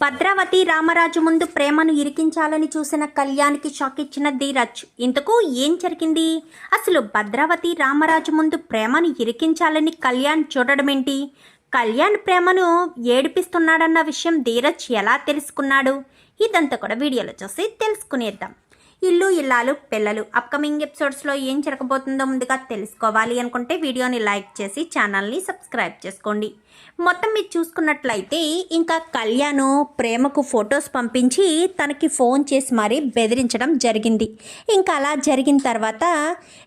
భద్రావతి రామరాజు ముందు ప్రేమను ఇరికించాలని చూసిన కళ్యాణ్కి షాక్ ఇచ్చిన ధీరజ్ ఇంతకు ఏం జరిగింది? అసలు భద్రావతి రామరాజు ముందు ప్రేమను ఇరికించాలని కళ్యాణ్ చూడడమేంటి? కళ్యాణ్ ప్రేమను ఏడిపిస్తున్నాడన్న విషయం ధీరజ్ ఎలా తెలుసుకున్నాడు? ఇదంతా కూడా వీడియోలో చూసి తెలుసుకునేద్దాం. ఇల్లు ఇల్లాలు పిల్లలు అప్కమింగ్ ఎపిసోడ్స్లో ఏం జరగబోతుందో ముందుగా తెలుసుకోవాలి అనుకుంటే వీడియోని లైక్ చేసి ఛానల్ని సబ్స్క్రైబ్ చేసుకోండి. మొత్తం మీరు చూసుకున్నట్లయితే ఇంకా కళ్యాణ్ ప్రేమకు ఫొటోస్ పంపించి తనకి ఫోన్ చేసి మరీ బెదిరించడం జరిగింది. ఇంకా అలా జరిగిన తర్వాత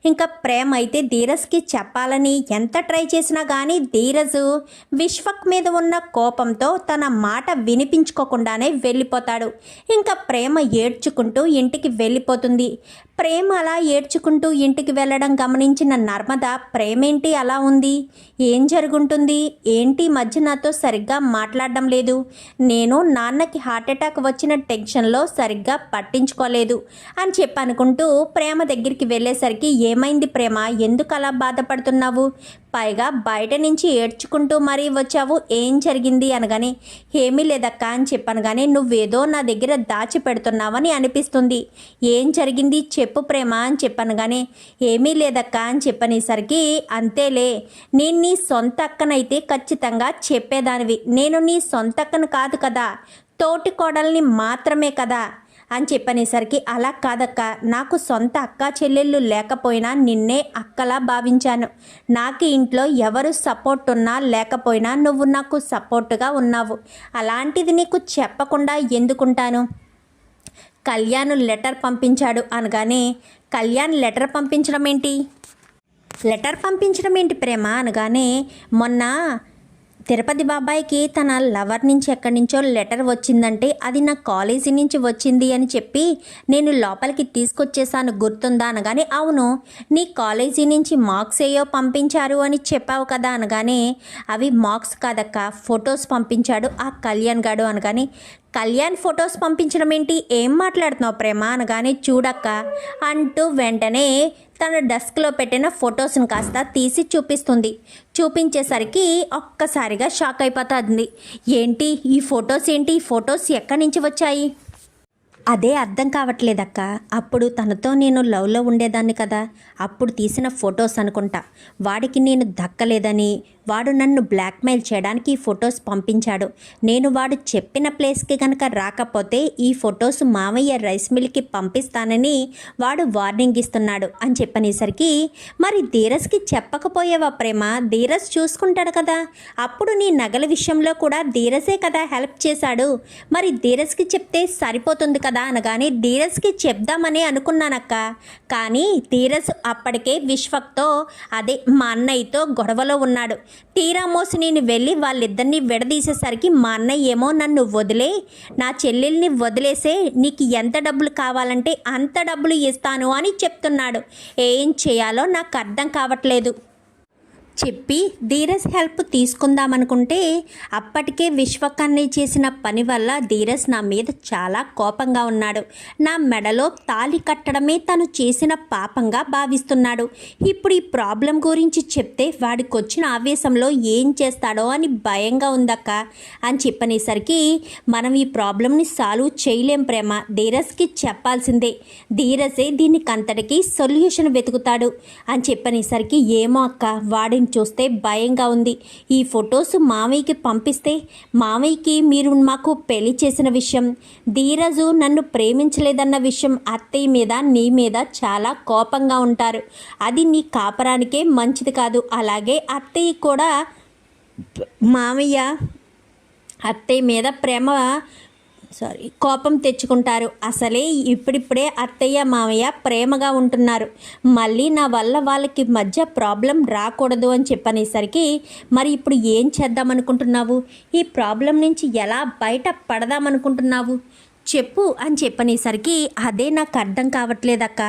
ఇంకా ప్రేమ అయితే ధీరజ్కి చెప్పాలని ఎంత ట్రై చేసినా కానీ ధీరజ్ విశ్వక్ మీద ఉన్న కోపంతో తన మాట వినిపించుకోకుండానే వెళ్ళిపోతాడు. ఇంకా ప్రేమ ఏడ్చుకుంటూ ఇంటికి వెళ్ళిపోతుంది. ప్రేమ అలా ఏడ్చుకుంటూ ఇంటికి వెళ్ళడం గమనించిన నర్మద ప్రేమేంటి అలా ఉంది? ఏం జరుగుంటుంది? ఏంటి ఈ మధ్య నాతో సరిగ్గా మాట్లాడడం లేదు? నేను నాన్నకి హార్ట్ అటాక్ వచ్చిన టెన్షన్లో సరిగ్గా పట్టించుకోలేదు అని చెప్పి అనుకుంటూ ప్రేమ దగ్గరికి వెళ్ళేసరికి ఏమైంది ప్రేమ? ఎందుకు అలా బాధపడుతున్నావు? పైగా బయట నుంచి ఏడ్చుకుంటూ మరీ వచ్చావు. ఏం జరిగింది అనగానే ఏమీ లేదక్క అని చెప్పాను కానీ నువ్వేదో నా దగ్గర దాచి పెడుతున్నావని అనిపిస్తుంది. ఏం జరిగింది? చెప్పు ప్రేమ అని చెప్పాను కానీ ఏమీ లేదక్క అని చెప్పనేసరికి అంతేలే నేను నీ సొంత అక్కనైతే ఖచ్చితంగా చెప్పేదానివి. నేను నీ సొంతక్కను కాదు కదా. తోటి కోడల్ని మాత్రమే కదా. అని చెప్పనేసరికి అలా కాదక్క. నాకు సొంత అక్క చెల్లెళ్ళు లేకపోయినా నిన్నే అక్కలా భావించాను. నాకు ఇంట్లో ఎవరు సపోర్ట్ ఉన్నా లేకపోయినా నువ్వు నాకు సపోర్టుగా ఉన్నావు. అలాంటిది నీకు చెప్పకుండా ఎందుకుంటాను? కళ్యాణ్ లెటర్ పంపించాడు అనగానే కళ్యాణ్ లెటర్ పంపించడం ఏంటి? లెటర్ పంపించడం ఏంటి ప్రేమ? అనగానే మొన్న తిరుపతి బాబాయ్కి తన లవర్ నుంచి ఎక్కడి నుంచో లెటర్ వచ్చిందంటే అది నా కాలేజీ నుంచి వచ్చింది అని చెప్పి నేను లోపలికి తీసుకొచ్చేసాను గుర్తుందా అనగానే అవును నీ కాలేజీ నుంచి మార్క్స్ ఏయో పంపించారు అని చెప్పావు కదా అనగానే అవి మార్క్స్ కాదక్క ఫొటోస్ పంపించాడు ఆ కళ్యాణ్ గాడు అనగానే కళ్యాణ్ ఫొటోస్ పంపించడం ఏంటి? ఏం మాట్లాడుతున్నావు ప్రేమ? అనగానే చూడక్క అంటూ వెంటనే తన డెస్క్లో పెట్టిన ఫొటోస్ని కాస్త తీసి చూపిస్తుంది. చూపించేసరికి ఒక్కసారిగా షాక్ అయిపోతుంది. ఏంటి? ఈ ఫొటోస్ ఏంటి? ఈ ఫొటోస్ ఎక్కడి నుంచి వచ్చాయి? అదే అర్థం కావట్లేదక్క. అప్పుడు తనతో నేను లవ్లో ఉండేదాన్ని కదా. అప్పుడు తీసిన ఫొటోస్ అనుకుంటా. వాడికి నేను దక్కలేదని వాడు నన్ను బ్లాక్మెయిల్ చేయడానికి ఈ ఫొటోస్ పంపించాడు. నేను వాడు చెప్పిన ప్లేస్కి కనుక రాకపోతే ఈ ఫొటోస్ మామయ్య రైస్ మిల్కి పంపిస్తానని వాడు వార్నింగ్ ఇస్తున్నాడు అని చెప్పనేసరికి మరి ధీరజ్కి చెప్పకపోయేవా ప్రేమ? ధీరజ్ చూసుకుంటాడు కదా. అప్పుడు నీ నగల విషయంలో కూడా ధీరజే కదా హెల్ప్ చేశాడు. మరి ధీరజ్కి చెప్తే సరిపోతుంది కదా అనగానే ధీరజ్కి చెప్దామని అనుకున్నానక్క. కానీ ధీరజ్ అప్పటికే విశ్వక్తో అదే మా అన్నయ్యతో గొడవలో ఉన్నాడు. తీరా మోసి నేను వెళ్ళి వాళ్ళిద్దరిని విడదీసేసరికి మా అన్నయ్య ఏమో నన్ను వదిలే నా చెల్లెల్ని వదిలేసే నీకు ఎంత డబ్బులు కావాలంటే అంత డబ్బులు ఇస్తాను అని చెప్తున్నాడు. ఏం చేయాలో నాకు అర్థం కావట్లేదు. చెప్పి ధీరజ్ హెల్ప్ తీసుకుందామనుకుంటే అప్పటికే విశ్వకర్ణి చేసిన పని వల్ల ధీరజ్ నా మీద చాలా కోపంగా ఉన్నాడు. నా మెడలో తాలి కట్టడమే తను చేసిన పాపంగా భావిస్తున్నాడు. ఇప్పుడు ఈ ప్రాబ్లం గురించి చెప్తే వాడికి వచ్చిన ఆవేశంలో ఏం చేస్తాడో అని భయంగా ఉందక్క. అని చెప్పనేసరికి మనం ఈ ప్రాబ్లంని సాల్వ్ చేయలేం ప్రేమ. ధీరజ్కి చెప్పాల్సిందే. ధీరజే దీనికి అంతటికి సొల్యూషన్ వెతుకుతాడు. అని చెప్పనేసరికి ఏమో అక్క చేయడం చూస్తే భయంగా ఉంది. ఈ ఫొటోస్ మామయ్యకి పంపిస్తే మామయ్యకి మీరు మాకు పెళ్ళి చేసిన విషయం ధీరజు నన్ను ప్రేమించలేదన్న విషయం అత్తయ్య మీద నీ మీద చాలా కోపంగా ఉంటారు. అది నీ కాపరానికే మంచిది కాదు. అలాగే అత్తయ్య కూడా మామయ్య అత్తయ్య మీద ప్రేమ సారీ కోపం తెచ్చుకుంటారు. అసలే ఇప్పుడిప్పుడే అత్తయ్య మామయ్య ప్రేమగా ఉంటున్నారు. మళ్ళీ నా వల్ల వాళ్ళకి మధ్య ప్రాబ్లం రాకూడదు అని చెప్పనేసరికి మరి ఇప్పుడు ఏం చేద్దామనుకుంటున్నావు? ఈ ప్రాబ్లం నుంచి ఎలా బయట పడదామనుకుంటున్నావు? చెప్పు అని చెప్పనేసరికి అదే నాకు అర్థం కావట్లేదక్క.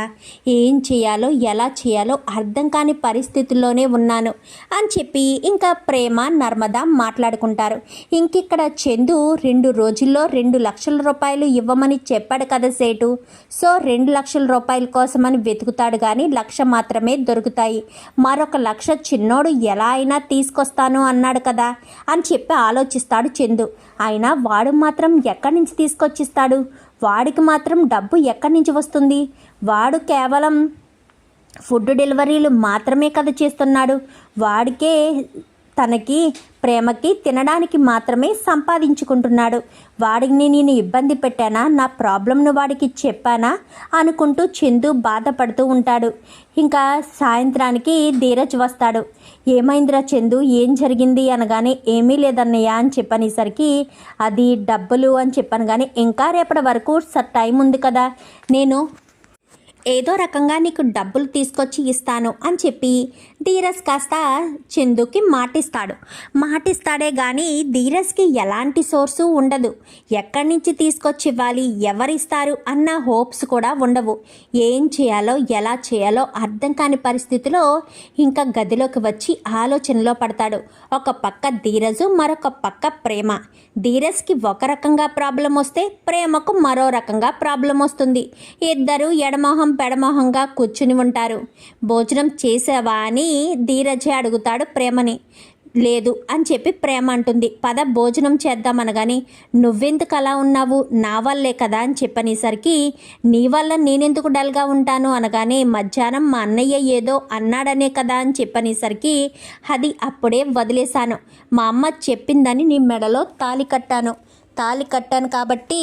ఏం చేయాలో ఎలా చేయాలో అర్థం కాని పరిస్థితుల్లోనే ఉన్నాను అని చెప్పి ఇంకా ప్రేమ నర్మద మాట్లాడుకుంటారు. ఇంకిక్కడ చందు రెండు రోజుల్లో రెండు లక్షల రూపాయలు ఇవ్వమని చెప్పాడు కదా సేటు. సో రెండు లక్షల రూపాయల కోసమని వెతుకుతాడు కానీ లక్ష మాత్రమే దొరుకుతాయి. మరొక లక్ష చిన్నోడు ఎలా అయినా తీసుకొస్తాను అన్నాడు కదా అని చెప్పి ఆలోచిస్తాడు చందు. అయినా వాడు మాత్రం ఎక్కడి నుంచి తీసుకొచ్చిస్తాడు? వాడికి మాత్రం డబ్బు ఎక్కడి నుంచి వస్తుంది? వాడు కేవలం ఫుడ్ డెలివరీలు మాత్రమే కదా చేస్తున్నాడు. వాడికే తనకి ప్రేమకి తినడానికి మాత్రమే సంపాదించుకుంటున్నాడు. వాడిని నేను ఇబ్బంది పెట్టానా? నా ప్రాబ్లంను వాడికి చెప్పానా? అనుకుంటూ చందు బాధపడుతూ ఉంటాడు. ఇంకా సాయంత్రానికి ధీరజ్ వస్తాడు. ఏమైందిరా చందు? ఏం జరిగింది అనగానే ఏమీ లేదన్నయ్య అని చెప్పనేసరికి అది డబ్బులు అని చెప్పాను కానీ ఇంకా రేపటి వరకు స టైం ఉంది కదా. నేను ఏదో రకంగా నీకు డబ్బులు తీసుకొచ్చి ఇస్తాను అని చెప్పి ధీరజ్ కాస్త చందుకి మాటిస్తాడు. మాటిస్తాడే కానీ ధీరజ్కి ఎలాంటి సోర్సు ఉండదు. ఎక్కడి నుంచి తీసుకొచ్చి ఇవ్వాలి ఎవరిస్తారు అన్న హోప్స్ కూడా ఉండవు. ఏం చేయాలో ఎలా చేయాలో అర్థం కాని పరిస్థితిలో ఇంకా గదిలోకి వచ్చి ఆలోచనలో పడతాడు. ఒక పక్క ధీరజు మరొక పక్క ప్రేమ. ధీరజ్కి ఒక రకంగా ప్రాబ్లం వస్తే ప్రేమకు మరో రకంగా ప్రాబ్లం వస్తుంది. ఇద్దరు ఎడమోహం పెడమోహంగా కూర్చుని ఉంటారు. భోజనం చేసావా అని ధీరజే అడుగుతాడు ప్రేమని. లేదు అని చెప్పి ప్రేమ అంటుంది. పద భోజనం చేద్దామనగాని నువ్వెందుకు అలా ఉన్నావు? నా వల్లే కదా అని చెప్పనేసరికి నీ వల్ల నేనెందుకు డల్గా ఉంటాను? అనగానే మధ్యాహ్నం మా అన్నయ్య ఏదో అన్నాడనే కదా అని చెప్పనేసరికి అది అప్పుడే వదిలేశాను. మా అమ్మ చెప్పిందని నీ మెడలో తాలి కట్టాను. తాలి కట్టాను కాబట్టి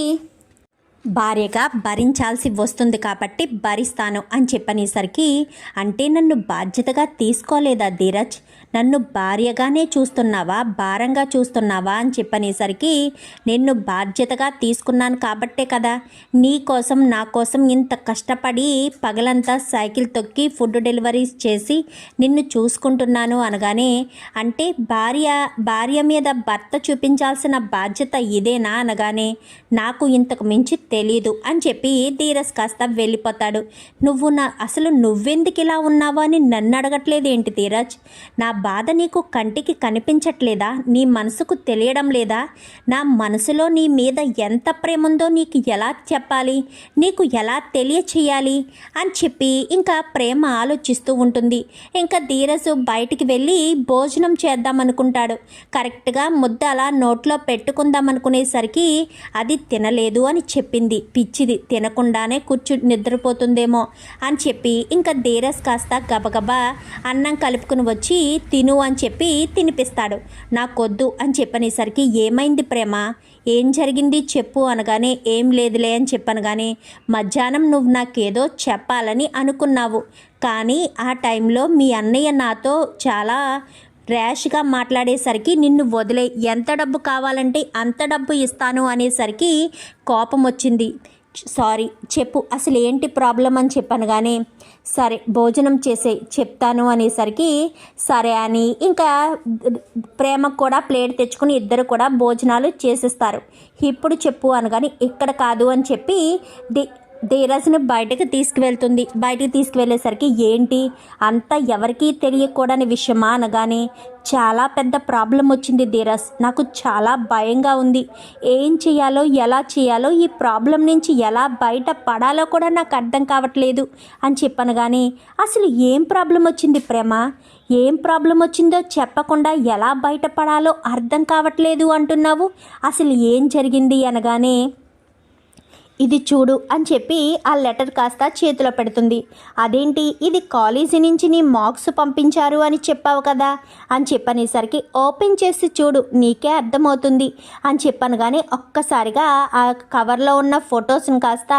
భార్యగా భరించాల్సి వస్తుంది కాబట్టి భరిస్తాను అని చెప్పనేసరికి అంటే నన్ను బాధ్యతగా తీసుకోలేదా ధీరజ్? నన్ను భార్యగానే చూస్తున్నావా? భారంగా చూస్తున్నావా? అని చెప్పనేసరికి నిన్ను బాధ్యతగా తీసుకున్నాను కాబట్టే కదా. నీ కోసం నా కోసం ఇంత కష్టపడి పగలంతా సైకిల్ తొక్కి ఫుడ్ డెలివరీస్ చేసి నిన్ను చూసుకుంటున్నాను అనగానే అంటే భార్య భార్య మీద భర్త చూపించాల్సిన బాధ్యత ఇదేనా అనగానే నాకు ఇంతకు మించి తెలీదు అని చెప్పి ధీరస్ కాస్త వెళ్ళిపోతాడు. నువ్వు నా అసలు నువ్వెందుకు ఇలా ఉన్నావు అని నన్ను అడగట్లేదు ఏంటి ధీరజ్? నా బాధ నీకు కంటికి కనిపించట్లేదా? నీ మనసుకు తెలియడం లేదా? నా మనసులో నీ మీద ఎంత ప్రేమ ఉందో నీకు ఎలా చెప్పాలి? నీకు ఎలా తెలియచేయాలి? అని చెప్పి ఇంకా ప్రేమ ఆలోచిస్తూ ఉంటుంది. ఇంకా ధీరజు బయటికి వెళ్ళి భోజనం చేద్దాం అనుకుంటాడు కరెక్ట్గా ముద్ద అలా నోట్లో పెట్టుకుందాం అనుకునేసరికి అది తినలేదు అని చెప్పింది. పిచ్చిది తినకుండానే కూర్చు నిద్రపోతుందేమో అని చెప్పి ఇంకా ధీరస్ కాస్త గబగబా అన్నం కలుపుకుని వచ్చి తిను అని చెప్పి తినిపిస్తాడు. నాకొద్దు అని చెప్పనేసరికి ఏమైంది ప్రేమ? ఏం జరిగింది చెప్పు అనగానే ఏం లేదులే అని చెప్పనగానే మధ్యాహ్నం నువ్వు నాకేదో చెప్పాలని అనుకున్నావు. కానీ ఆ టైంలో మీ అన్నయ్య నాతో చాలా ర్యాష్గా మాట్లాడేసరికి నిన్ను వదిలే ఎంత డబ్బు కావాలంటే అంత డబ్బు ఇస్తాను అనేసరికి కోపం వచ్చింది సారీ చెప్పు అసలు ఏంటి ప్రాబ్లం అని చెప్పాను కానీ సరే భోజనం చేసే చెప్తాను అనేసరికి సరే అని ఇంకా ప్రేమకు కూడా ప్లేట్ తెచ్చుకుని ఇద్దరు కూడా భోజనాలు చేసేస్తారు. ఇప్పుడు చెప్పు అనగాని ఇక్కడ కాదు అని చెప్పి ది ధీరజ్ని బయటకు తీసుకువెళ్తుంది. బయటకు తీసుకువెళ్ళేసరికి ఏంటి? అంతా ఎవరికీ తెలియకూడని విషయమా అనగానే చాలా పెద్ద ప్రాబ్లం వచ్చింది ధీరజ్. నాకు చాలా భయంగా ఉంది. ఏం చేయాలో ఎలా చేయాలో ఈ ప్రాబ్లం నుంచి ఎలా బయట పడాలో కూడా నాకు అర్థం కావట్లేదు అని చెప్పాను కానీ అసలు ఏం ప్రాబ్లం వచ్చింది ప్రేమ? ఏం ప్రాబ్లం వచ్చిందో చెప్పకుండా ఎలా బయటపడాలో అర్థం కావట్లేదు అంటున్నావు? అసలు ఏం జరిగింది అనగానే ఇది చూడు అని చెప్పి ఆ లెటర్ కాస్త చేతిలో పెడుతుంది. అదేంటి? ఇది కాలేజీ నుంచి నీ మార్క్స్ పంపించారు అని చెప్పావు కదా? అని చెప్పనేసరికి ఓపెన్ చేసి చూడు నీకే అర్థమవుతుంది. అని చెప్పాను కానీ ఒక్కసారిగా ఆ కవర్లో ఉన్న ఫొటోస్ని కాస్త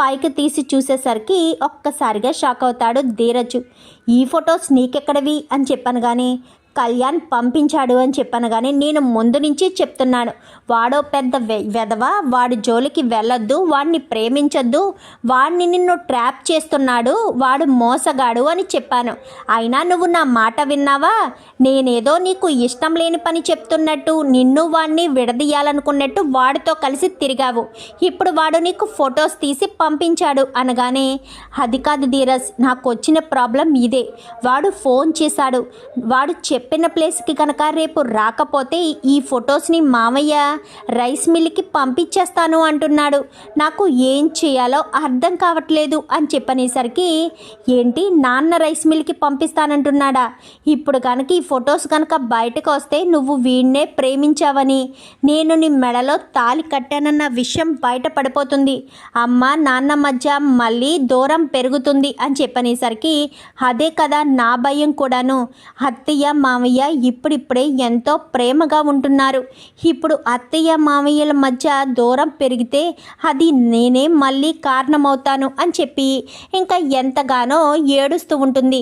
పైకి తీసి చూసేసరికి ఒక్కసారిగా షాక్ అవుతాడు ధీరజు. ఈ ఫొటోస్ నీకెక్కడవి? అని చెప్పాను కానీ కళ్యాణ్ పంపించాడు అని చెప్పాను కానీ నేను ముందు నుంచి చెప్తున్నాను. వాడో పెద్ద వె- వెధవ వాడి జోలికి వెళ్ళొద్దు వాడిని ప్రేమించొద్దు వాడిని నిన్ను ట్రాప్ చేస్తున్నాడు వాడు మోసగాడు అని చెప్పాను. అయినా నువ్వు నా మాట విన్నావా? నేనేదో నీకు ఇష్టం లేని పని చెప్తున్నట్టు నిన్ను వాడిని విడదీయాలనుకున్నట్టు వాడితో కలిసి తిరిగావు. ఇప్పుడు వాడు నీకు ఫొటోస్ తీసి పంపించాడు అనగానే అది కాదు ధీరజ్ నాకు వచ్చిన ప్రాబ్లం ఇదే. వాడు ఫోన్ చేశాడు. వాడు చెప్ చెప్పిన ప్లేస్కి కనుక రేపు రాకపోతే ఈ ఫొటోస్ని మామయ్య రైస్ మిల్కి పంపించేస్తాను అంటున్నాడు. నాకు ఏం చేయాలో అర్థం కావట్లేదు అని చెప్పనేసరికి ఏంటి నాన్న రైస్ మిల్కి పంపిస్తానంటున్నాడా? ఇప్పుడు కనుక ఈ ఫొటోస్ కనుక బయటకు వస్తే నువ్వు వీడినే ప్రేమించావని. నేను నీ మెడలో తాలి కట్టానన్న విషయం బయటపడిపోతుంది అమ్మ నాన్న మధ్య మళ్ళీ దూరం పెరుగుతుంది అని చెప్పనేసరికి అదే కదా నా భయం కూడాను. అత్తయ్య మా మామయ్య ఇప్పుడిప్పుడే ఎంతో ప్రేమగా ఉంటున్నారు. ఇప్పుడు అత్తయ్య మామయ్యల మధ్య దూరం పెరిగితే అది నేనే మళ్ళీ కారణమవుతాను అని చెప్పి ఇంకా ఎంతగానో ఏడుస్తూ ఉంటుంది.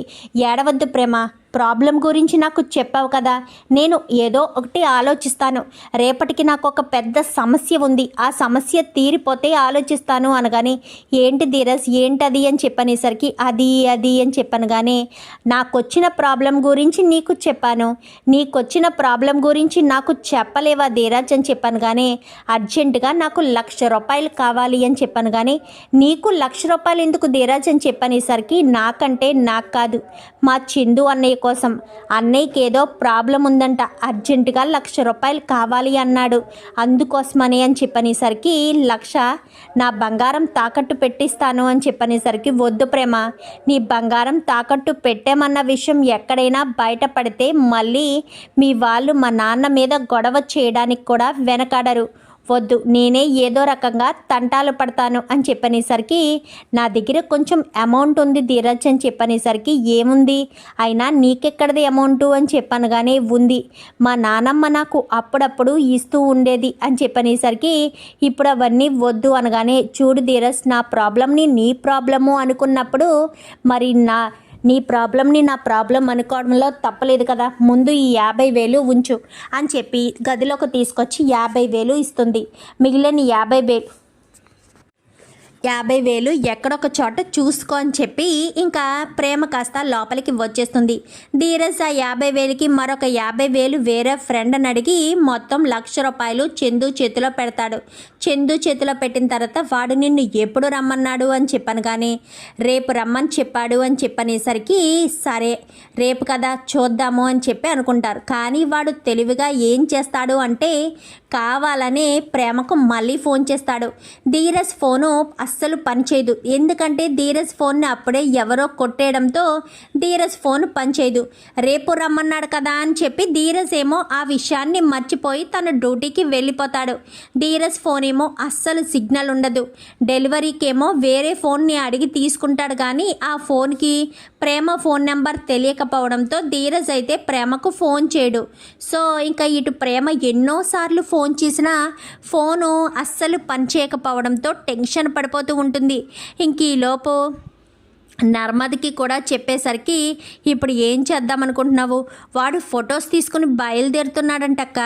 ఏడవద్దు ప్రేమ. ప్రాబ్లం గురించి నాకు చెప్పావు కదా. నేను ఏదో ఒకటి ఆలోచిస్తాను. రేపటికి నాకు ఒక పెద్ద సమస్య ఉంది. ఆ సమస్య తీరిపోతే ఆలోచిస్తాను అనగానే ఏంటి ధీరస్ ఏంటది? అని చెప్పనేసరికి అది అది అని చెప్పాను కానీ నాకొచ్చిన ప్రాబ్లం గురించి నీకు చెప్పాను. నీకొచ్చిన ప్రాబ్లం గురించి నాకు చెప్పలేవా ధీరజ్? అని చెప్పాను కానీ అర్జెంటుగా నాకు లక్ష రూపాయలు కావాలి అని చెప్పాను కానీ నీకు లక్ష రూపాయలు ఎందుకు ధీరజ్? అని చెప్పనేసరికి నాకంటే నాకు కాదు. మా చిందు అన్నయ్య కోసం. అన్నయ్యకి ఏదో ప్రాబ్లం ఉందంట. అర్జెంటుగా లక్ష రూపాయలు కావాలి అన్నాడు. అందుకోసమని అని చెప్పనేసరికి లక్ష నా బంగారం తాకట్టు పెట్టిస్తాను అని చెప్పనేసరికి వద్దు ప్రేమ. నీ బంగారం తాకట్టు పెట్టామన్న విషయం ఎక్కడైనా బయటపడితే మళ్ళీ మీ వాళ్ళు మా నాన్న మీద గొడవ చేయడానికి కూడా వెనకాడరు. వద్దు నేనే ఏదో రకంగా తంటాలు పడతాను అని చెప్పనేసరికి నా దగ్గర కొంచెం అమౌంట్ ఉంది ధీరజ్ అని చెప్పనేసరికి ఏముంది? అయినా నీకెక్కడది అమౌంట్ అని చెప్పాను కానీ ఉంది. మా నానమ్మ నాకు అప్పుడప్పుడు ఇస్తూ ఉండేది అని చెప్పనేసరికి ఇప్పుడు అవన్నీ వద్దు అనగానే చూడు ధీరజ్ నా ప్రాబ్లమ్ని నీ ప్రాబ్లము అనుకున్నప్పుడు మరి నా నీ ప్రాబ్లంని నా ప్రాబ్లం అనుకోవడంలో తప్పలేదు కదా. ముందు ఈ యాభై వేలు ఉంచు అని చెప్పి గదిలోకి తీసుకొచ్చి యాభై వేలు ఇస్తుంది. మిగిలిన యాభై వేలు యాభై వేలు ఎక్కడొక చోట చూసుకో అని చెప్పి ఇంకా ప్రేమ కాస్త లోపలికి వచ్చేస్తుంది. ధీరజ్ ఆ యాభై వేలకి మరొక యాభై వేలు వేరే ఫ్రెండ్ని అడిగి మొత్తం లక్ష రూపాయలు చందు చేతిలో పెడతాడు. చందు చేతిలో పెట్టిన తర్వాత వాడు నిన్ను ఎప్పుడు రమ్మన్నాడు అని చెప్పాను కానీ రేపు రమ్మని చెప్పాడు అని చెప్పనేసరికి సరే రేపు కదా చూద్దాము అని చెప్పి అనుకుంటారు. కానీ వాడు తెలివిగా ఏం చేస్తాడు అంటే కావాలని ప్రేమకు మళ్ళీ ఫోన్ చేస్తాడు. ధీరజ్ ఫోను అస్సలు పనిచేయదు. ఎందుకంటే ధీరజ్ ఫోన్ని అప్పుడే ఎవరో కొట్టేయడంతో ధీరజ్ ఫోన్ పనిచేయదు. రేపు రమ్మన్నాడు కదా అని చెప్పి ధీరజ్ ఏమో ఆ విషయాన్ని మర్చిపోయి తన డ్యూటీకి వెళ్ళిపోతాడు. ధీరజ్ ఫోన్ ఏమో అస్సలు సిగ్నల్ ఉండదు. డెలివరీకి ఏమో వేరే ఫోన్ని అడిగి తీసుకుంటాడు కానీ ఆ ఫోన్కి ప్రేమ ఫోన్ నెంబర్ తెలియకపోవడంతో ధీరజ్ అయితే ప్రేమకు ఫోన్ చేయడు. సో ఇంకా ఇటు ప్రేమ ఎన్నోసార్లు ఫోన్ ఫోన్ చేసినా ఫోను అస్సలు పనిచేయకపోవడంతో టెన్షన్ పడిపోతూ ఉంటుంది. ఇంక ఈలోపు నర్మదికి కూడా చెప్పేసరికి ఇప్పుడు ఏం చేద్దాం అనుకుంటున్నావు వాడు ఫొటోస్ తీసుకుని బయలుదేరుతున్నాడంటక్క.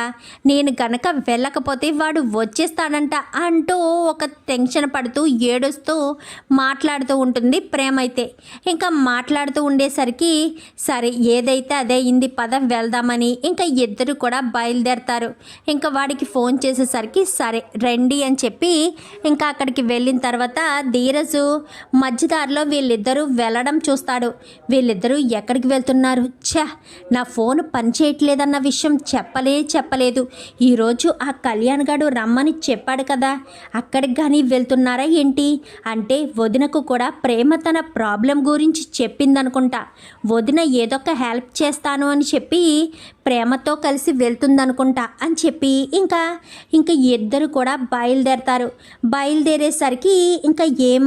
నేను గనక వెళ్ళకపోతే వాడు వచ్చేస్తాడంట అంటూ ఒక టెన్షన్ పడుతూ ఏడుస్తూ మాట్లాడుతూ ఉంటుంది ప్రేమ అయితే. ఇంకా మాట్లాడుతూ ఉండేసరికి సరే ఏదైతే అదే ఇంది పద వెళ్దామని ఇంకా ఇద్దరు కూడా బయలుదేరతారు. ఇంకా వాడికి ఫోన్ చేసేసరికి సరే రండి అని చెప్పి ఇంకా అక్కడికి వెళ్ళిన తర్వాత ధీరజు మధ్యదారిలో వీళ్ళిద్దరూ వెళ్ళడం చూస్తాడు. వీళ్ళిద్దరూ ఎక్కడికి వెళ్తున్నారు? ఛ! నా ఫోన్ పనిచేయట్లేదన్న విషయం చెప్పలే చెప్పలేదు. ఈరోజు ఆ కళ్యాణ్ గారు రమ్మని చెప్పాడు కదా. అక్కడికి కానీ వెళ్తున్నారా ఏంటి? అంటే వదినకు కూడా ప్రేమ తన ప్రాబ్లం గురించి చెప్పిందనుకుంటా. వదిన ఏదొక హెల్ప్ చేస్తాను అని చెప్పి ప్రేమతో కలిసి వెళ్తుందనుకుంటా అని చెప్పి ఇంకా ఇంకా ఇద్దరు కూడా బయలుదేరతారు. బయలుదేరేసరికి ఇంకా ఏం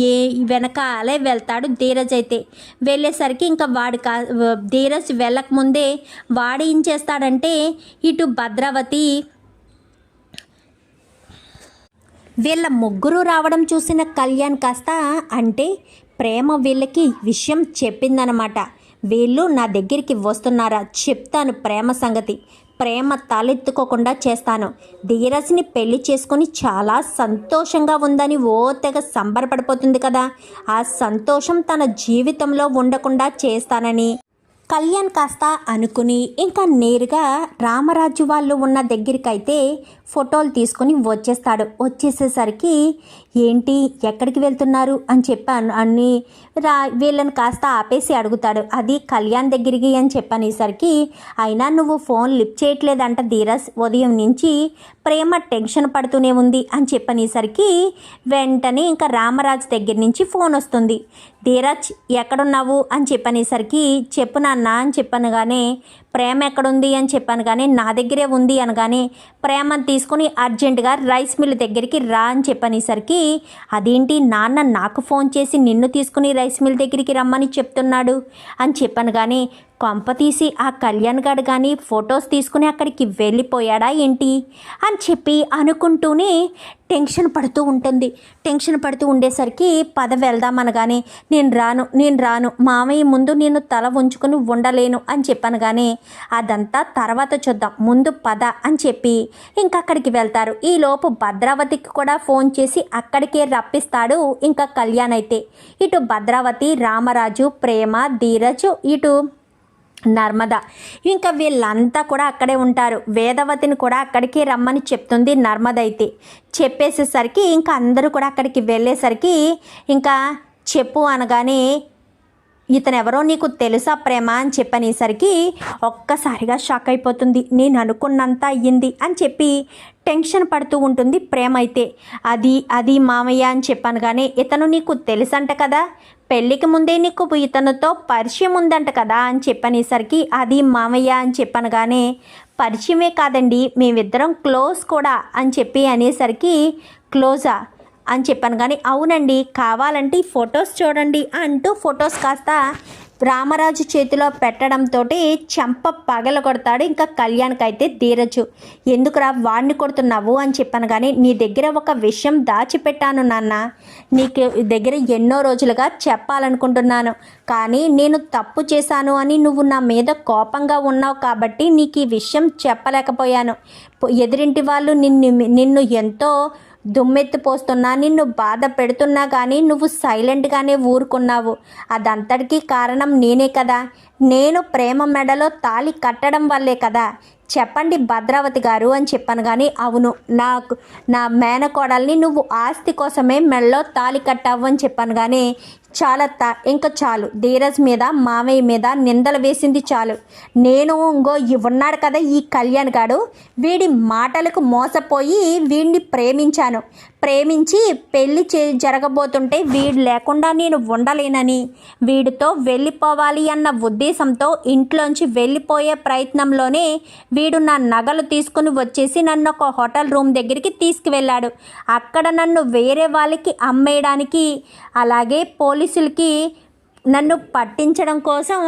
ఏ వెనకాలే వెళ్తాడు. ధీరజ్ అయితే. వెళ్ళేసరికి ఇంకా వాడు కా ధీరజ్ వెళ్ళకముందే వాడు ఏం చేస్తాడంటే ఇటు భద్రావతి వీళ్ళ ముగ్గురు రావడం చూసిన కళ్యాణ్ కాస్త అంటే ప్రేమ వీళ్ళకి విషయం చెప్పిందనమాట. వీళ్ళు నా దగ్గరికి వస్తున్నారా? చెప్తాను ప్రేమ సంగతి. ప్రేమ తలెత్తుకోకుండా చేస్తాను. ధీరస్ని పెళ్ళి చేసుకొని చాలా సంతోషంగా ఉందని ఓ తెగ సంబరపడిపోతుంది కదా. ఆ సంతోషం తన జీవితంలో ఉండకుండా చేస్తానని. కళ్యాణ్ కాస్త అనుకుని ఇంకా నేరుగా రామరాజు వాళ్ళు ఉన్న దగ్గరికైతే ఫోటోలు తీసుకొని వచ్చేస్తాడు. వచ్చేసేసరికి ఏంటి ఎక్కడికి వెళ్తున్నారు అని చెప్పాను. అన్ని రా వీళ్ళని కాస్త ఆపేసి అడుగుతాడు. అది కళ్యాణ్ దగ్గరికి అని చెప్పనేసరికి అయినా నువ్వు ఫోన్ లిఫ్ట్ చేయట్లేదంట ధీరస్ ఉదయం నుంచి ప్రేమ టెన్షన్ పడుతూనే ఉంది అని చెప్పనేసరికి వెంటనే ఇంకా రామరాజు దగ్గర నుంచి ఫోన్ వస్తుంది. ధీరజ్ ఎక్కడున్నావు అని చెప్పనేసరికి చెప్పు నాన్న అని చెప్పనగానే ప్రేమ ఎక్కడుంది అని చెప్పాను కానీ నా దగ్గరే ఉంది అనగానే ప్రేమను తీసుకుని అర్జెంటుగా రైస్ మిల్ దగ్గరికి రా అని చెప్పనేసరికి అదేంటి నాన్న నాకు ఫోన్ చేసి నిన్ను తీసుకుని రైస్ మిల్ దగ్గరికి రమ్మని చెప్తున్నాడు అని చెప్పాను కానీ కొంప తీసి ఆ కళ్యాణ్ గారు కానీ ఫొటోస్ తీసుకుని అక్కడికి వెళ్ళిపోయాడా ఏంటి? అని చెప్పి అనుకుంటూనే టెన్షన్ పడుతూ ఉంటుంది. టెన్షన్ పడుతూ ఉండేసరికి పద వెళ్దామనగానే నేను రాను నేను రాను. మామయ్య ముందు నేను తల ఉంచుకుని ఉండలేను అని చెప్పాను కానీ అదంతా తర్వాత చూద్దాం. ముందు పద అని చెప్పి ఇంకక్కడికి వెళ్తారు. ఈలోపు భద్రావతికి కూడా ఫోన్ చేసి అక్కడికే రప్పిస్తాడు ఇంకా కళ్యాణ్ అయితే. ఇటు భద్రావతి రామరాజు ప్రేమ ధీరజు ఇటు నర్మద. ఇంకా వీళ్ళంతా కూడా అక్కడే ఉంటారు. వేదవతిని కూడా అక్కడికి రమ్మని చెప్తుంది నర్మద అయితే. చెప్పేసేసరికి ఇంకా అందరూ కూడా అక్కడికి వెళ్ళేసరికి ఇంకా చెప్పు అనగానే ఇతనెవరో నీకు తెలుసా ప్రేమ అని చెప్పనేసరికి ఒక్కసారిగా షాక్ అయిపోతుంది. నేను అనుకున్నంత అయ్యింది అని చెప్పి టెన్షన్ పడుతూ ఉంటుంది ప్రేమ అయితే. అది అది మామయ్య అని చెప్పాను కానీ ఇతను నీకు తెలుసంట కదా? పెళ్ళికి ముందే నీకు ఇతనుతో పరిచయం ఉందంట కదా అని చెప్పనేసరికి అది మామయ్య అని చెప్పాను కానీ పరిచయమే కాదండి మేమిద్దరం క్లోజ్ కూడా అని చెప్పి అనేసరికి క్లోజా? అని చెప్పాను. కానీ అవునండి కావాలంటే ఈ ఫొటోస్ చూడండి అంటూ ఫొటోస్ కాస్త రామరాజు చేతిలో పెట్టడంతో చెంప పగల కొడతాడు. ఇంకా కళ్యాణ్కి అయితే ధీరజు ఎందుకురా వాడిని కొడుతున్నావు? అని చెప్పాను. కానీ నీ దగ్గర ఒక విషయం దాచిపెట్టాను నాన్న. నీకు దగ్గర ఎన్నో రోజులుగా చెప్పాలనుకుంటున్నాను. కానీ నేను తప్పు చేశాను అని నువ్వు నా మీద కోపంగా ఉన్నావు కాబట్టి నీకు ఈ విషయం చెప్పలేకపోయాను. ఎదురింటి వాళ్ళు నిన్ను నిన్ను ఎంతో దుమ్మెత్తిపోస్తున్నా నిన్ను బాధ పెడుతున్నా కానీ నువ్వు సైలెంట్గానే ఊరుకున్నావు. అదంతటికీ కారణం నేనే కదా. నేను ప్రేమ మెడలో తాళి కట్టడం వల్లే కదా. చెప్పండి భద్రావతి గారు అని చెప్పాను కానీ అవును నాకు నా మేనకోడల్ని నువ్వు ఆస్తి కోసమే మెడలో తాళి కట్టావు అని చెప్పాను కానీ చాలత్త ఇంకా చాలు. ధీరజ్ మీద మామయ్య మీద నిందలు వేసింది చాలు. నేను ఇంకో ఉన్నాడు కదా ఈ కళ్యాణ్ గాడు? వీడి మాటలకు మోసపోయి వీడిని ప్రేమించాను. ప్రేమించి పెళ్ళి చే జరగబోతుంటే వీడు లేకుండా నేను ఉండలేనని వీడితో వెళ్ళిపోవాలి అన్న ఉద్దేశంతో ఇంట్లోంచి వెళ్ళిపోయే ప్రయత్నంలోనే వీడు నా నగలు తీసుకుని వచ్చేసి నన్ను ఒక హోటల్ రూమ్ దగ్గరికి తీసుకువెళ్ళాడు. అక్కడ నన్ను వేరే వాళ్ళకి అమ్మేయడానికి అలాగే పోలీసులకి నన్ను పట్టించడం కోసం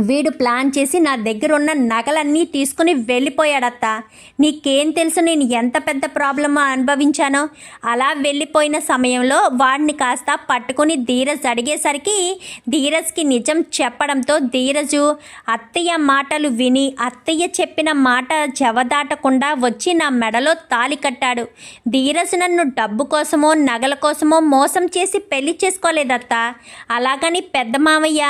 వీడు ప్లాన్ చేసి నా దగ్గర ఉన్న నగలన్నీ తీసుకుని వెళ్ళిపోయాడత్త. నీకేం తెలుసు నేను ఎంత పెద్ద ప్రాబ్లమ్ అనుభవించానో? అలా వెళ్ళిపోయిన సమయంలో వాడిని కాస్త పట్టుకుని ధీరజ్ అడిగేసరికి ధీరజ్కి నిజం చెప్పడంతో ధీరజు అత్తయ్య మాటలు విని అత్తయ్య చెప్పిన మాట జవదాటకుండా వచ్చి నా మెడలో తాలి కట్టాడు. ధీరజ్ నన్ను డబ్బు కోసమో నగల కోసమో మోసం చేసి పెళ్ళి చేసుకోలేదత్త. అలాగని పెద్ద మామయ్య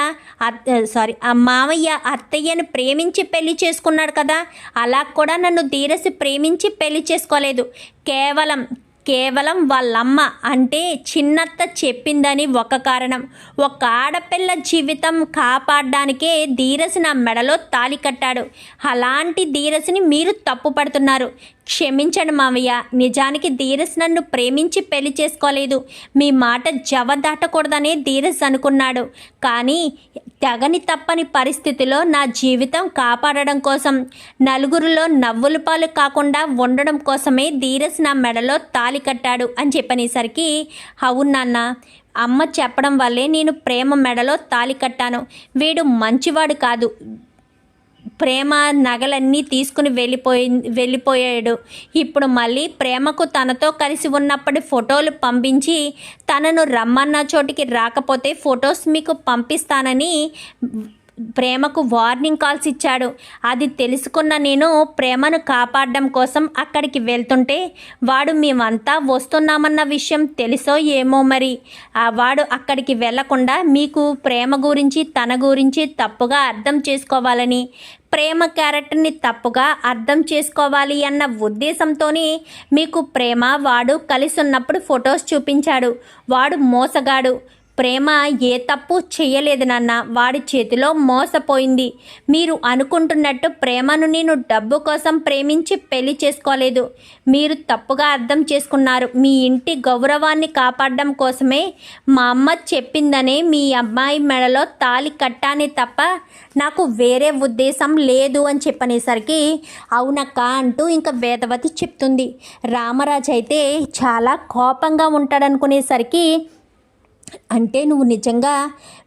సారీ మామయ్య అత్తయ్యను ప్రేమించి పెళ్ళి చేసుకున్నాడు కదా అలా కూడా నన్ను ధీరసి ప్రేమించి పెళ్ళి చేసుకోలేదు. కేవలం కేవలం వాళ్ళమ్మ అంటే చిన్నత్త చెప్పిందని ఒక కారణం. ఒక ఆడపిల్ల జీవితం కాపాడడానికే ధీరసి నా మెడలో తాలి కట్టాడు. అలాంటి ధీరసిని మీరు తప్పు పడుతున్నారు క్షమించండి మావయ్య. నిజానికి ధీరస్ నన్ను ప్రేమించి పెళ్ళి చేసుకోలేదు. మీ మాట జవ దాటకూడదనే ధీరస్ అనుకున్నాడు. కానీ తెగని తప్పని పరిస్థితిలో నా జీవితం కాపాడడం కోసం నలుగురిలో నవ్వుల పాలు కాకుండా ఉండడం కోసమే ధీరస్ నా మెడలో తాలి కట్టాడు అని చెప్పనేసరికి అవును నాన్న అమ్మ చెప్పడం వల్లే నేను ప్రేమ మెడలో తాలి కట్టాను. వీడు మంచివాడు కాదు. ప్రేమ నగలన్నీ తీసుకుని వెళ్ళిపోయి వెళ్ళిపోయాడు. ఇప్పుడు మళ్ళీ ప్రేమకు తనతో కలిసి ఉన్నప్పటి ఫోటోలు పంపించి తనను రమ్మన్న చోటికి రాకపోతే ఫొటోస్ మీకు పంపిస్తానని ప్రేమకు వార్నింగ్ కాల్స్ ఇచ్చాడు. అది తెలుసుకున్న నేను ప్రేమను కాపాడడం కోసం అక్కడికి వెళ్తుంటే వాడు మేమంతా వస్తున్నామన్న విషయం తెలుసో ఏమో మరి. ఆ వాడు అక్కడికి వెళ్ళకుండా మీకు ప్రేమ గురించి తన గురించి తప్పుగా అర్థం చేసుకోవాలని ప్రేమ క్యారెక్టర్ని తప్పుగా అర్థం చేసుకోవాలి అన్న ఉద్దేశంతోనే మీకు ప్రేమ వాడు కలిసి ఉన్నప్పుడు ఫొటోస్ చూపించాడు. వాడు మోసగాడు. ప్రేమ ఏ తప్పు చేయలేదు నాన్న. వాడి చేతిలో మోసపోయింది. మీరు అనుకుంటున్నట్టు ప్రేమను నేను డబ్బు కోసం ప్రేమించి పెళ్ళి చేసుకోలేదు. మీరు తప్పుగా అర్థం చేసుకున్నారు. మీ ఇంటి గౌరవాన్ని కాపాడడం కోసమే మా అమ్మ చెప్పిందనే మీ అమ్మాయి మెడలో తాలి కట్టానే తప్ప నాకు వేరే ఉద్దేశం లేదు అని చెప్పనేసరికి అవునక్క అంటూ ఇంకా వేదవతి చెప్తుంది. రామరాజు అయితే చాలా కోపంగా ఉంటాడనుకునేసరికి అంటే నువ్వు నిజంగా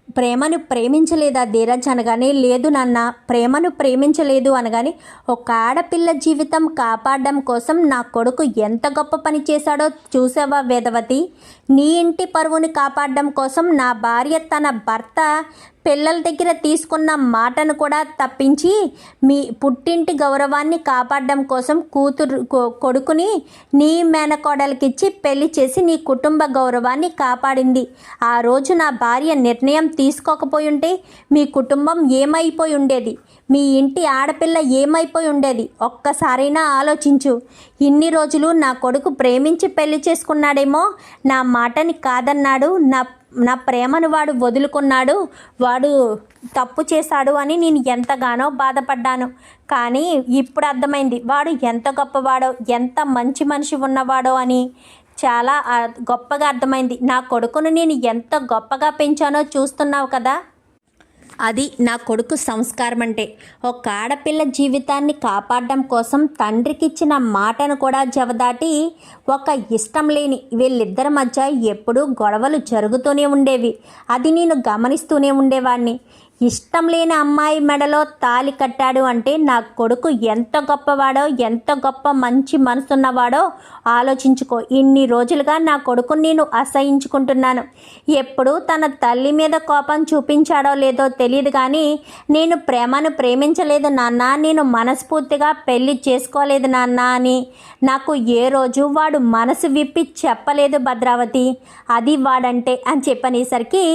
ప్రేమను ప్రేమించలేదా ధీరజ్ అనగానే లేదు నాన్న ప్రేమను ప్రేమించలేదు అనగానే ఒక ఆడపిల్ల జీవితం కాపాడడం కోసం నా కొడుకు ఎంత గొప్ప పని చేశాడో చూసావా వేదవతి? నీ ఇంటి పరువుని కాపాడడం కోసం నా భార్య తన భర్త పిల్లల దగ్గర తీసుకున్న మాటను కూడా తప్పించి మీ పుట్టింటి గౌరవాన్ని కాపాడడం కోసం కూతురు కొ- కొడుకుని నీ మేనకోడలకిచ్చి పెళ్ళి చేసి నీ కుటుంబ గౌరవాన్ని కాపాడింది. ఆ రోజు నా భార్య నిర్ణయం తీసుకోకపోయి ఉంటే మీ కుటుంబం ఏమైపోయి ఉండేది? మీ ఇంటి ఆడపిల్ల ఏమైపోయి ఉండేది? ఒక్కసారైనా ఆలోచించు. ఇన్ని రోజులు నా కొడుకు ప్రేమించి పెళ్ళి చేసుకున్నాడేమో? నా మాటని కాదన్నాడు. నా నా ప్రేమను వాడు వదులుకున్నాడు. వాడు తప్పు చేశాడు అని నేను ఎంతగానో బాధపడ్డాను. కానీ ఇప్పుడు అర్థమైంది. వాడు ఎంత గొప్పవాడో ఎంత మంచి మనిషి ఉన్నవాడో అని. చాలా గొప్పగా అర్థమైంది. నా కొడుకును నేను ఎంత గొప్పగా పెంచానో చూస్తున్నావు కదా? అది నా కొడుకు సంస్కారం అంటే ఒక ఆడపిల్ల జీవితాన్ని కాపాడడం కోసం తండ్రికి ఇచ్చిన మాటను కూడా జవదాటి ఒక ఇష్టం లేని వీళ్ళిద్దరి మధ్య ఎప్పుడూ గొడవలు జరుగుతూనే ఉండేవి. అది నేను గమనిస్తూనే ఉండేవాడిని ఇష్టం లేని అమ్మాయి మెడలో తాలి కట్టాడు అంటే నా కొడుకు ఎంత గొప్పవాడో ఎంత గొప్ప మంచి మనసున్నవాడో ఆలోచించుకో. ఇన్ని రోజులుగా నా కొడుకుని నేను అసహించుకుంటున్నాను. ఎప్పుడు తన తల్లి మీద కోపం చూపించాడో లేదో తెలియదు కానీ నేను ప్రేమను ప్రేమించలేదు నాన్న నేను మనస్ఫూర్తిగా పెళ్ళి చేసుకోలేదు నాన్న అని. నాకు ఏ రోజు వాడు మనసు విప్పి చెప్పలేదు భద్రావతి. అది వాడంటే అని చెప్పనేసరికి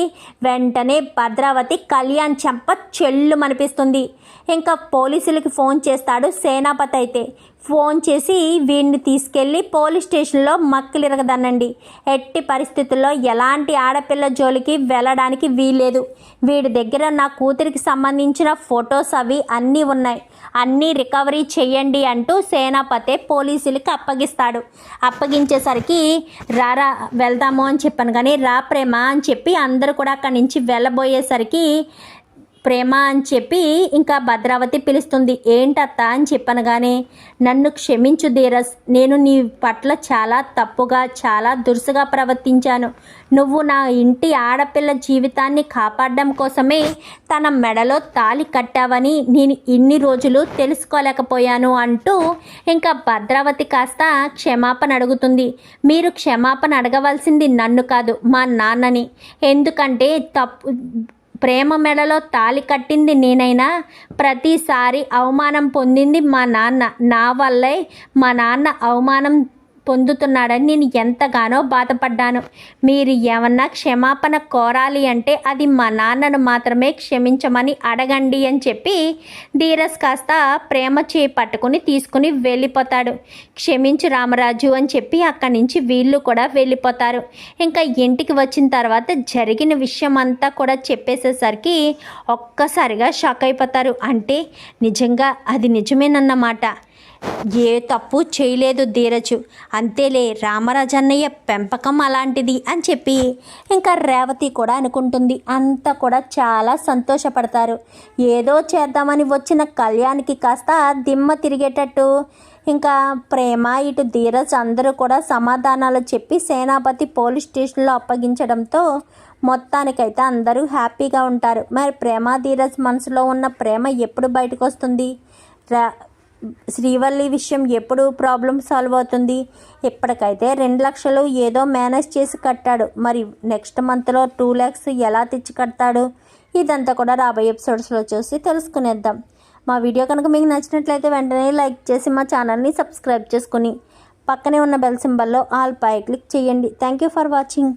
వెంటనే భద్రావతి కళ్యాణ్ చెంప చెల్లు అనిపిస్తుంది ఇంకా పోలీసులకి ఫోన్ చేస్తాడు సేనాపతి అయితే. ఫోన్ చేసి వీడిని తీసుకెళ్ళి పోలీస్ స్టేషన్లో మక్కిలిరగదనండి ఎట్టి పరిస్థితుల్లో ఎలాంటి ఆడపిల్ల జోలికి వెళ్ళడానికి వీలేదు వీడి దగ్గర నా కూతురికి సంబంధించిన ఫొటోస్ అవి అన్నీ ఉన్నాయి. అన్నీ రికవరీ చేయండి అంటూ సేనాపతే పోలీసులకి అప్పగిస్తాడు. అప్పగించేసరికి రారా వెళ్దాము అని చెప్పాను కానీ రా ప్రేమ అని చెప్పి అందరూ కూడా అక్కడి నుంచి వెళ్ళబోయేసరికి ప్రేమ అని చెప్పి ఇంకా భద్రావతి పిలుస్తుంది. ఏంటత్త అని చెప్పనగానే నన్ను క్షమించు ధీరస్ నేను నీ పట్ల చాలా తప్పుగా చాలా దురుసుగా ప్రవర్తించాను. నువ్వు నా ఇంటి ఆడపిల్ల జీవితాన్ని కాపాడడం కోసమే తన మెడలో తాలి కట్టావని నేను ఇన్ని రోజులు తెలుసుకోలేకపోయాను అంటూ ఇంకా భద్రావతి కాస్త క్షమాపణ అడుగుతుంది. మీరు క్షమాపణ అడగవలసింది నన్ను కాదు మా నాన్నని. ఎందుకంటే తప్పు ప్రేమ మెడలో తాలి కట్టింది నేనైనా ప్రతిసారి అవమానం పొందింది మా నాన్న. నా వల్లే మా నాన్న అవమానం పొందుతున్నాడని నేను ఎంతగానో బాధపడ్డాను. మీరు ఏమన్నా క్షమాపణ కోరాలి అంటే అది మా నాన్నను మాత్రమే క్షమించమని అడగండి అని చెప్పి ధీరస్ కాస్త ప్రేమ చేయి పట్టుకుని తీసుకుని వెళ్ళిపోతాడు. క్షమించు రామరాజు అని చెప్పి అక్కడి నుంచి వీళ్ళు కూడా వెళ్ళిపోతారు. ఇంకా ఇంటికి వచ్చిన తర్వాత జరిగిన విషయం అంతా కూడా చెప్పేసేసరికి ఒక్కసారిగా షాక్ అయిపోతారు. అంటే నిజంగా అది నిజమేనన్నమాట. ఏ తప్పు చేయలేదు ధీరజు. అంతేలే రామరాజన్నయ్య పెంపకం అలాంటిది అని చెప్పి ఇంకా రేవతి కూడా అనుకుంటుంది. అంతా కూడా చాలా సంతోషపడతారు. ఏదో చేద్దామని వచ్చిన కళ్యాణ్కి కాస్త దిమ్మ తిరిగేటట్టు ఇంకా ప్రేమ ఇటు ధీరజ్ అందరూ కూడా సమాధానాలు చెప్పి సేనాపతి పోలీస్ స్టేషన్లో అప్పగించడంతో మొత్తానికైతే అందరూ హ్యాపీగా ఉంటారు. మరి ప్రేమ ధీరజ్ మనసులో ఉన్న ప్రేమ ఎప్పుడు బయటకు వస్తుంది రా శ్రీవల్లి విషయం ఎప్పుడు ప్రాబ్లం సాల్వ్ అవుతుంది. ఇప్పటికైతే రెండు లక్షలు ఏదో మేనేజ్ చేసి కట్టాడు. మరి నెక్స్ట్ మంత్లో టూ ల్యాక్స్ ఎలా తెచ్చి కడతాడు? ఇదంతా కూడా రాబోయే ఎపిసోడ్స్లో చూసి తెలుసుకునేద్దాం. మా వీడియో కనుక మీకు నచ్చినట్లయితే వెంటనే లైక్ చేసి మా ఛానల్ని సబ్స్క్రైబ్ చేసుకుని పక్కనే ఉన్న బెల్ సింబల్లో ఆల్ పై క్లిక్ చేయండి. Thank you for watching